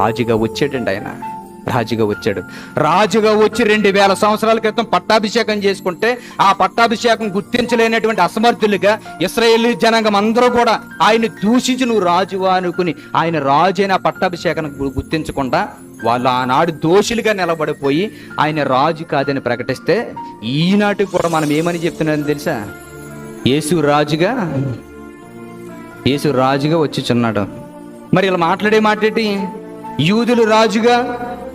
రాజుగా వచ్చాడండి ఆయన. రాజుగా వచ్చాడు. రాజుగా వచ్చి రెండు వేల సంవత్సరాల క్రితం పట్టాభిషేకం చేసుకుంటే ఆ పట్టాభిషేకం గుర్తించలేనటువంటి అసమర్థులుగా ఇస్రాయేలీ జనాంగం అందరూ కూడా ఆయన దూషించి నువ్వు రాజువా అనుకుని ఆయన రాజు అయిన పట్టాభిషేకం గుర్తించకుండా వాళ్ళు ఆనాడు దోషులుగా నిలబడిపోయి ఆయన రాజు కాదని ప్రకటిస్తే ఈనాటికి కూడా మనం ఏమని చెప్తున్నాం తెలుసా? యేసు రాజుగా యేసు రాజుగా వచ్చిచున్నాడు మరి ఇలా మాట్లాడే మాట్లాడి యూదులు రాజుగా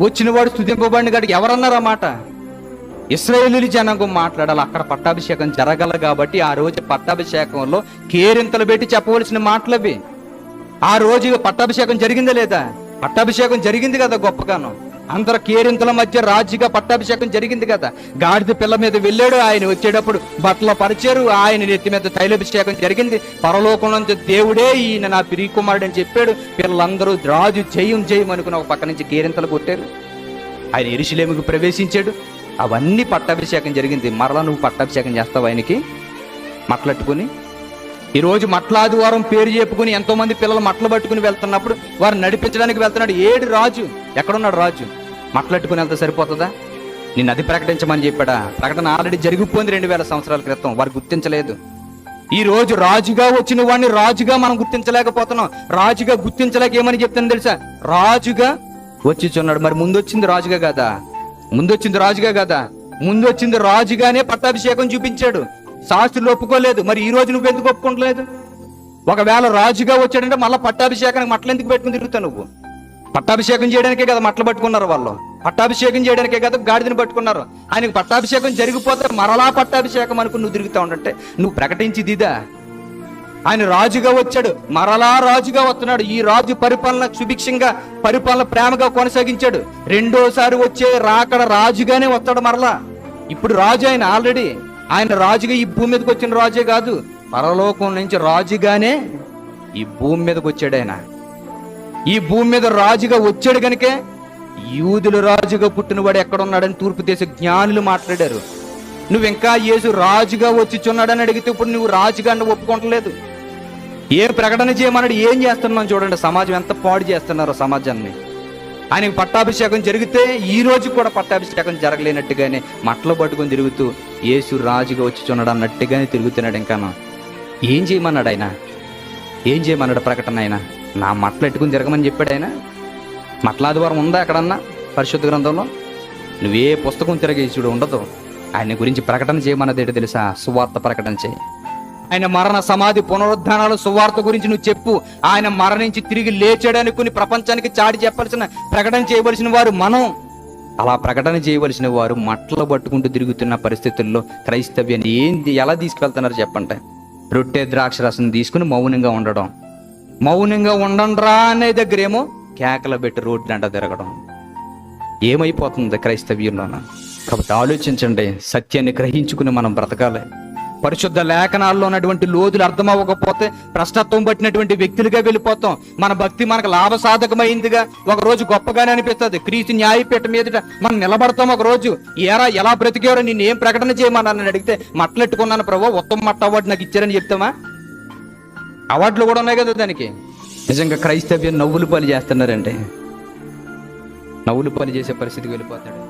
వచ్చినవాడు స్థుతింపబడిన గడికి ఎవరన్నారు అన్నమాట మాట? ఇస్రాయేలీలు జనాంగం మాట్లాడాలి. అక్కడ పట్టాభిషేకం జరగల కాబట్టి ఆ రోజు పట్టాభిషేకంలో కేరింతలు పెట్టి చెప్పవలసిన మాటలవి. ఆ రోజు పట్టాభిషేకం జరిగిందా లేదా? పట్టాభిషేకం జరిగింది కదా గొప్పగానో. అందరు కేరింతల మధ్య రాజుగా పట్టాభిషేకం జరిగింది కదా. గాడిద పిల్ల మీద వెళ్ళాడు ఆయన వచ్చేటప్పుడు. బట్టలు పరిచారు. ఆయన నెత్తి మీద తైలాభిషేకం జరిగింది. పరలోకం నుంచి దేవుడే ఈయన నా పిరి కుమారుడు అని చెప్పాడు. పిల్లలందరూ రాజు జయం జయం అనుకుని ఒక పక్క నుంచి కేరింతలు కొట్టారు. ఆయన ఎరుశలేముకు ప్రవేశించాడు. అవన్నీ పట్టాభిషేకం జరిగింది. మరలా నువ్వు పట్టాభిషేకం చేస్తావు ఆయనకి? మట్లట్టుకుని ఈరోజు మట్లాదివారం పేరు చెప్పుకుని ఎంతో మంది పిల్లలు మట్లు పట్టుకుని వెళ్తున్నప్పుడు వారు నడిపించడానికి వెళ్తున్నాడు ఏడు రాజు. ఎక్కడున్నాడు రాజు? మట్లట్టుకుని వెళ్తే సరిపోతుందా? నిన్ను అది ప్రకటించమని చెప్పాడా? ప్రకటన ఆల్రెడీ జరిగిపోయింది రెండు వేల సంవత్సరాల క్రితం. వారు గుర్తించలేదు. ఈ రోజు రాజుగా వచ్చిన వాడిని రాజుగా మనం గుర్తించలేకపోతున్నాం. రాజుగా గుర్తించలేక ఏమని చెప్తాను తెలుసా? రాజుగా వచ్చిచున్నాడు. మరి ముందు వచ్చింది రాజుగా కదా? ముందు వచ్చింది రాజుగా కదా? ముందు వచ్చింది రాజుగానే పట్టాభిషేకం చూపించాడు. శాస్త్రులు ఒప్పుకోలేదు. మరి ఈ రోజు నువ్వు ఎందుకు ఒప్పుకోలేదు ఒకవేళ రాజుగా వచ్చాడంటే మళ్ళీ పట్టాభిషేకానికి మట్టలు ఎందుకు పెట్టుకుని తిరుగుతావు నువ్వు? పట్టాభిషేకం చేయడానికే కదా మట్టలు పట్టుకున్నారు వాళ్ళు. పట్టాభిషేకం చేయడానికే కదా గాడిదని పట్టుకున్నారు. ఆయనకు పట్టాభిషేకం జరిగిపోతే మరలా పట్టాభిషేకం అనుకుని నువ్వు తిరుగుతా ఉండంటే నువ్వు ప్రకటించిదిదా ఆయన రాజుగా వచ్చాడు. మరలా రాజుగా వస్తున్నాడు. ఈ రాజు పరిపాలన సుభిక్షంగా పరిపాలన ప్రేమగా కొనసాగించాడు. రెండోసారి వచ్చే రాకడ రాజుగానే వస్తాడు మరలా. ఇప్పుడు రాజు ఆయన ఆల్రెడీ ఆయన రాజుగా ఈ భూమి మీదకి వచ్చిన రాజే కాదు పరలోకం నుంచి రాజుగానే ఈ భూమి మీదకి వచ్చాడు ఆయన. ఈ భూమి మీద రాజుగా వచ్చాడు కనుకే యూదుల రాజుగా పుట్టినవాడు ఎక్కడున్నాడని తూర్పు దేశ జ్ఞానులు మాట్లాడారు. నువ్వు ఇంకా యేసు రాజుగా వచ్చిచున్నాడని అడిగితే ఇప్పుడు నువ్వు రాజుగా ఒప్పుకోవట్లేదు ఏ ప్రకటన చేయమన్నాడు ఏం చేస్తున్నాం చూడండి సమాజం ఎంత పాడు చేస్తున్నారో సమాజాన్ని. ఆయనకు పట్టాభిషేకం జరిగితే ఈ రోజు కూడా పట్టాభిషేకం జరగలేనట్టుగానే మట్టలో పట్టుకొని తిరుగుతూ యేసు రాజుగా వచ్చిచున్నాడు అన్నట్టుగానే తిరుగుతున్నాడు ఇంకా ఏం చేయమన్నాడు ఆయన? ఏం చేయమన్నాడు ప్రకటన ఆయన? నా మట్టలు ఎట్టుకుని తిరగమని చెప్పాడు ఆయన. మట్లాదివారం ఉందా ఎక్కడన్నా పరిశుద్ధ గ్రంథంలో? నువ్వే పుస్తకం తిరగేసుడు ఉండదు. ఆయన గురించి ప్రకటన చేయమన్నది ఏంటో తెలుసా? సువార్త ప్రకటన చేయి. ఆయన మరణ సమాధి పునరుద్ధానాలు సువార్త గురించి నువ్వు చెప్పు. ఆయన మరణించి తిరిగి లేచాడనుకుని ప్రపంచానికి చాటి చెప్పాల్సిన ప్రకటన చేయవలసిన వారు మనం. అలా ప్రకటన చేయవలసిన వారు మట్టలు పట్టుకుంటూ తిరుగుతున్న పరిస్థితుల్లో క్రైస్తవ్యాన్ని ఏంది ఎలా తీసుకెళ్తున్నారు చెప్పండి రొట్టె ద్రాక్ష రసం తీసుకుని మౌనంగా ఉండడం. మౌనంగా ఉండండ్రా అనే దగ్గరేమో కేకలు పెట్టి రోడ్లంట తిరగడం. ఏమైపోతుంది క్రైస్తవ్యంలోన? కాబట్టి ఆలోచించండి సత్యాన్ని గ్రహించుకుని మనం బ్రతకాలి. పరిశుద్ధ లేఖనాల్లో ఉన్నటువంటి లోతులు అర్థమవ్వకపోతే ప్రశ్నత్వం పట్టినటువంటి వ్యక్తులుగా వెళ్ళిపోతాం. మన భక్తి మనకు లాభసాధకమైందిగా ఒక రోజు గొప్పగానే అనిపిస్తుంది. క్రీస్తు న్యాయపీఠం మీదట మనం నిలబడతాం ఒక రోజు ఏరా ఎలా బ్రతికేవారో నేను ఏం ప్రకటన చేయమన్నానని అడిగితే మట్టలెట్టుకున్నాను ప్రభు ఉత్తమ మట్ట అవార్డు నాకు ఇచ్చారని చెప్తామా? అవార్డులు కూడా ఉన్నాయి కదా దానికి. నిజంగా క్రైస్తవ్యం నవ్వులు పని చేస్తున్నారండి నవ్వులు పని చేసే పరిస్థితికి వెళ్ళిపోతాడు.